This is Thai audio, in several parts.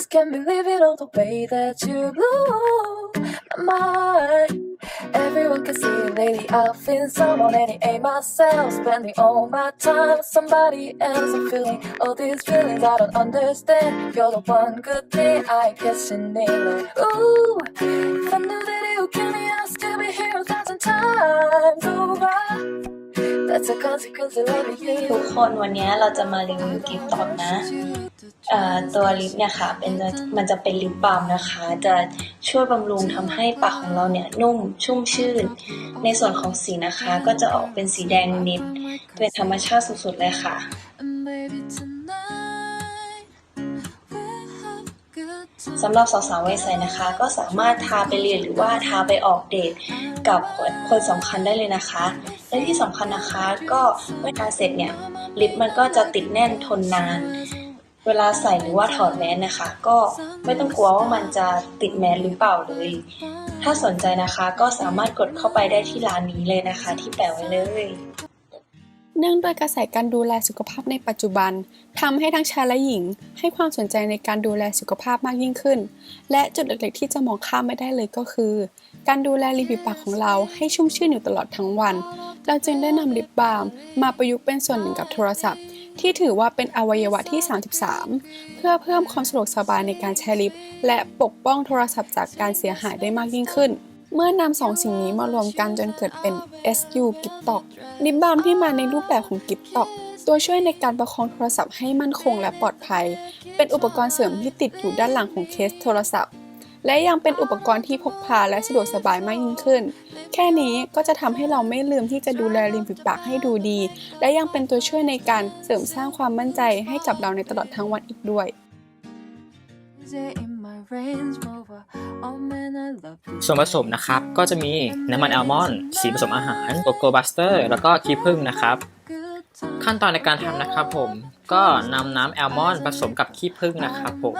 just can't believe it all the way that you blew my mind. Everyone can see it, lady. I've been someone and it ain't myself. Spending all my time with somebody else. I'm feeling all these feelings I don't understand. You're the one good thing I guess you nail it. Ooh, if I knew that it would kill me, I'd still be here a thousand times over. That's a consequence of loving ทุก you. คนวันนี้เราจะมารีวิวกิฟต์ต็อกนะเอ่อ ตัวลิปเนี่ยค่ะเป็นมันจะเป็นลิปบาล์มนะคะ จะช่วยบำรุงทำให้ปากของเราเนี่ยนุ่มชุ่มชื่น ในส่วนของสีนะคะ ก็จะออกเป็นสีแดงนิดเป็นธรรมชาติสุดๆเลยค่ะ สำหรับสาวๆวัยใสนะคะ ก็สามารถทาไปเรียนหรือว่าทาไปออกเดทกับคนสำคัญได้เลยนะคะ และที่สำคัญนะคะก็เมื่อทาเสร็จเนี่ยลิปมันก็จะติดแน่นทนนาน เวลาใส่หรือว่าถอดแมสนะคะ ก็ไม่ต้องกลัวว่ามันจะติดแมสหรือเปล่าเลย ถ้าสนใจนะคะก็สามารถกดเข้าไปได้ที่ร้านนี้เลยนะคะ ที่แปะไว้เลยเนื่องด้วยกระแสการดูแลสุขภาพในปัจจุบันทำให้ทั้งชายและหญิง ให้ความสนใจในการดูแลสุขภาพมากยิ่งขึ้น และจุดเล็กๆที่จะมองข้ามไม่ได้เลยก็คือ การดูแลริมฝีปากของเราให้ชุ่มชื่นอยู่ตลอดทั้งวัน เราจึงได้นำลิปบาล์มมาประยุกต์เป็นส่วนหนึ่งกับโทรศัพท์ ที่ถือว่าเป็นอวัยวะที่ 33 เพื่อเพิ่มความสะดวกสบายในการใช้ลิฟต์และปกป้องโทรศัพท์จากการเสียหายได้มากยิ่งขึ้น เมื่อนำสองสิ่งนี้มารวมกันจนเกิดเป็น SU กิฟตอกลิปบาล์มที่มาในรูปแบบของกิฟตอกตัวช่วยในการประคองโทรศัพท์ให้มั่นคงและปลอดภัย เป็นอุปกรณ์เสริมที่ติดอยู่ด้านหลังของเคสโทรศัพท์ และยังเป็นอุปกรณ์ที่พกพาและสะดวกสบายมากยิ่งขึ้น แค่นี้ก็จะทำให้เราไม่ลืมที่จะดูแลริมฝีปากให้ดูดี และยังเป็นตัวช่วยในการเสริมสร้างความมั่นใจให้กับเราในตลอดทั้งวันอีกด้วย ส่วนผสมนะครับก็จะมีน้ำมันแอลมอนด์สีผสมอาหารโกโก้บัสเตอร์ แล้วก็ขี้ผึ้งนะครับ ขั้นตอนในการทำนะครับผมก็นำน้ำแอลมอนด์ผสมกับขี้ผึ้งนะครับผม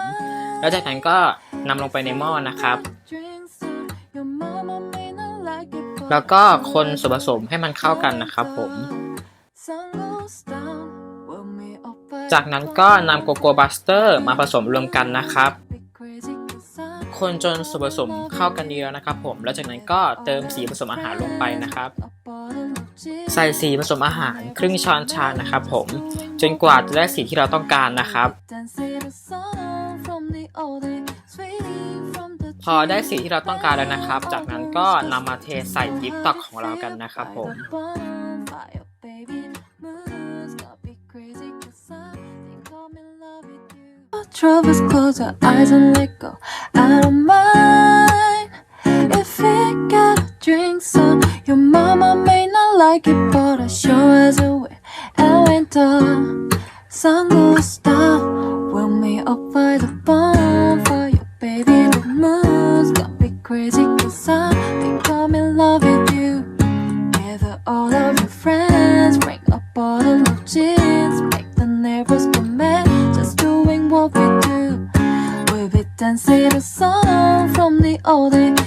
แล้วจากนั้นก็ นำลงไปในหม้อนะครับ แล้วก็คนส่วนผสมให้มันเข้ากันนะครับผมจากนั้นก็นำโกโก้บัสเตอร์มาผสมรวมกันนะครับ คนจนส่วนผสมเข้ากันดีแล้วนะครับ ผม แล้วจากนั้นก็เติมสีผสมอาหารลงไปนะครับ ใส่สีผสมอาหารครึ่งช้อนชานะครับผม จนกว่าจะได้สีที่เราต้องการนะครับ พอได้สีที่เราต้องการแล้วนะครับ จากนั้นก็นำมาเทใส่กิฟต์ตอกของเรากันนะครับผม bonfire, baby. Moon's got me crazy 'cause I think all of your friends, bring a bottle of gins, make the neighbors mad, just doing what we do. We'll be dancing a song from the old days,